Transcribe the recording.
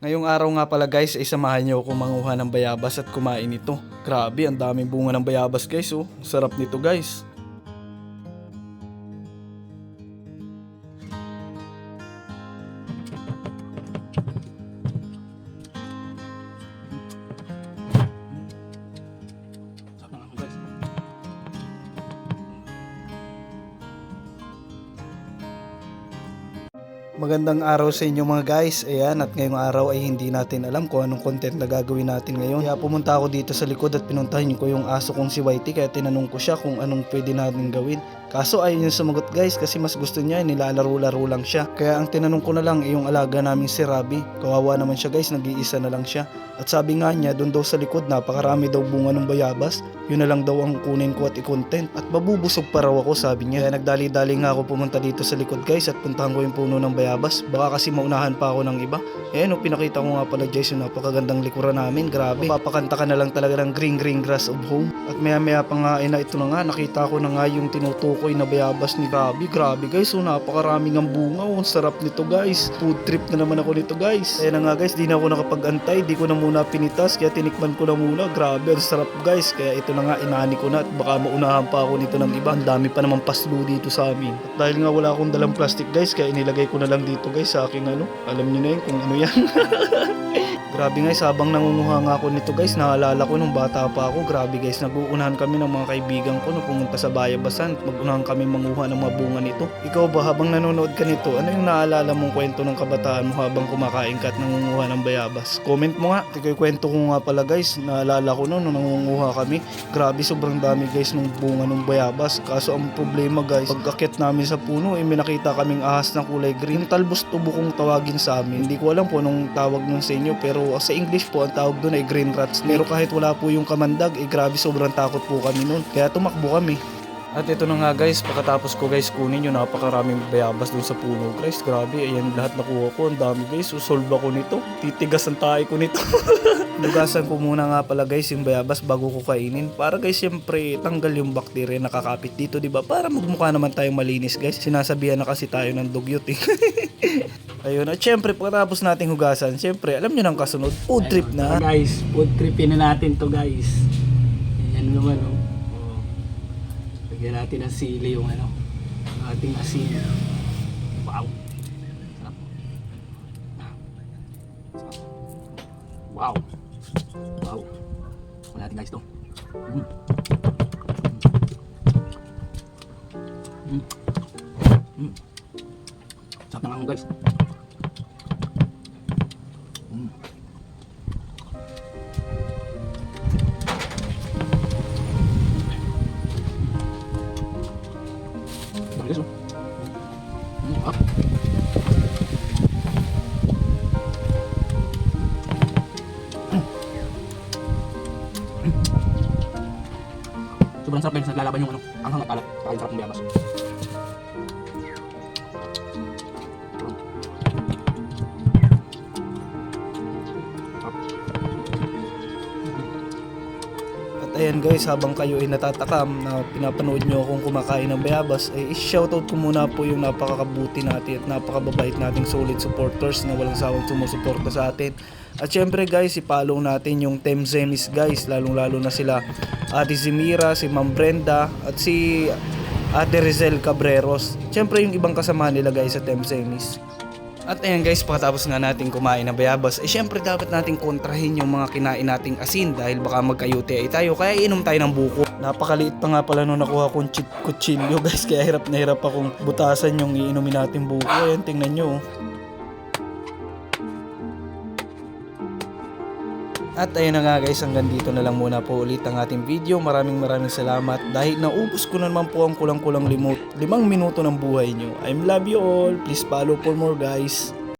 Ngayong araw nga pala guys ay samahan niyo ako manguha ng bayabas at kumain ito. Grabe, ang daming bunga ng bayabas guys oh. Sarap nito guys. Magandang araw sa inyo mga guys. Ayan, at ngayong araw ay hindi natin alam kung anong content na gagawin natin ngayon. Kaya pumunta ako dito sa likod at pinuntahan ko yung aso kong si Whitey kaya tinanong ko siya kung anong pwede natin gawin. Kaso ayaw niya sumagot guys kasi mas gusto niya nilalaro-laro lang siya. Kaya ang tinanong ko na lang ay yung alaga namin si Rabi. Kawawa naman siya guys, nag-iisa na lang siya. At sabi nga niya, doon daw sa likod napakarami daw bunga ng bayabas. Yun na lang daw ang kunin ko at i-content. At mabubusog pa raw ako sabi niya. Kaya nagdali-dali nga ako pumunta dito sa likod guys at puntahan ko yung puno ng bayabas. Baka kasi maunahan pa ako ng iba. Ayan, oh, pinakita ko nga pala guys yung napakagandang likuran namin. Grabe. Papakanta ka na lang talaga ng green green grass of home. At maya maya pa nga, eh, na ito na nga, nakita ko na nga yung tinutukoy na bayabas ni Grabe. Grabe guys, so napakaraming ang bunga. Oh, ang sarap nito guys. Food trip na naman ako nito guys. Kaya na nga guys, di na ako nakapag-antay. Di ko na muna pinitas, kaya tinikman ko na muna. Grabe, ang sarap guys. Kaya ito na nga, inani ko na at baka maunahan pa ako nito ng iba. Ang dami pa naman paslo dito sa amin. At dahil nga wala akong dalang plastic guys, kaya inilagay ko na lang dito guys sa aking ano. Alam niyo na yun kung ano yan. Grabe guys, habang nangunguha nga ako nito guys, naalala ko nung bata pa ako. Grabe guys, naguunahan kami ng mga kaibigan ko na pumunta sa Bayabasan. Magunahan kami manguha ng mga bunga nito. Ikaw ba habang nanonood ka nito, ano yung naalala mong kwento ng kabataan mo habang kumakain ka at nangunguha ng bayabas? Comment mo nga. Ikaw kwento ko nga pala guys, naalala ko noon nung nangunguha kami. Grabe, sobrang dami guys ng bunga ng bayabas. Kaso ang problema guys, pagkakit namin sa puno, eh, may nakita kaming ahas na kulay green. Talbos tubo kong tawagin sa amin. Hindi ko alam po anong tawag nun sa inyo, pero sa English po, ang tawag doon ay green rats. Pero kahit wala po yung kamandag, eh grabe sobrang takot po kami noon. Kaya tumakbo kami. At ito na nga guys, pagkatapos ko guys kunin yung napakaraming bayabas dun sa puno guys. Grabe, ayan lahat nakuha ko. Ang dami guys, susolve ako nito. Titigas ang tayo ko nito. Lugasan ko muna nga pala guys yung bayabas bago ko kainin. Para guys, siyempre tanggal yung bakterya na nakakapit dito, di ba? Para magmukha naman tayong malinis guys. Sinasabihan na kasi tayo ng dugyot eh. Ayun, at syempre pagkatapos nating hugasan, syempre alam nyo nang kasunod, food trip na. Ito, guys, food tripin na natin to guys. Yan naman oh. oh. Lagyan natin ng sili yung ano, ating asin. Wow. Wow. Wow. Wala natin guys to. Mm. Mm. Mm. Sarap na nga guys. Bilis oh. Ah. Mm. Mm. Sobrang sarap guys, naglalaban yung ano, ang hangat alat, kaya sarap ng biyabas. Ayan guys, habang kayo ay natatakam na pinapanood nyo akong kumakain ng bayabas, ay shoutout ko muna po yung napakakabuti natin at napakababait nating solid supporters na walang sawang sumusuporta sa atin. At syempre guys, ipollow natin yung Team Zemis guys, lalong lalo na sila Ate Zimira, si Ma'am Brenda, at si Ate Rizel Cabreros. Syempre yung ibang kasamahan nila guys sa Team Zemis. At ayan guys, pagkatapos nga natin kumain ng bayabas, eh syempre dapat nating kontrahin yung mga kinain nating asin dahil baka magka-UTI tayo, kaya inom tayo ng buko. Napakaliit pa nga pala nung nakuha kong chit guys, kaya hirap na hirap akong butasan yung iinumin nating buko. Ayan, tingnan nyo. At ayun na nga guys, hanggang dito na lang muna po ulit ang ating video. Maraming maraming salamat dahil naubos ko na naman po ang kulang-kulang limot, limang minuto ng buhay nyo. I love you all. Please follow for more guys.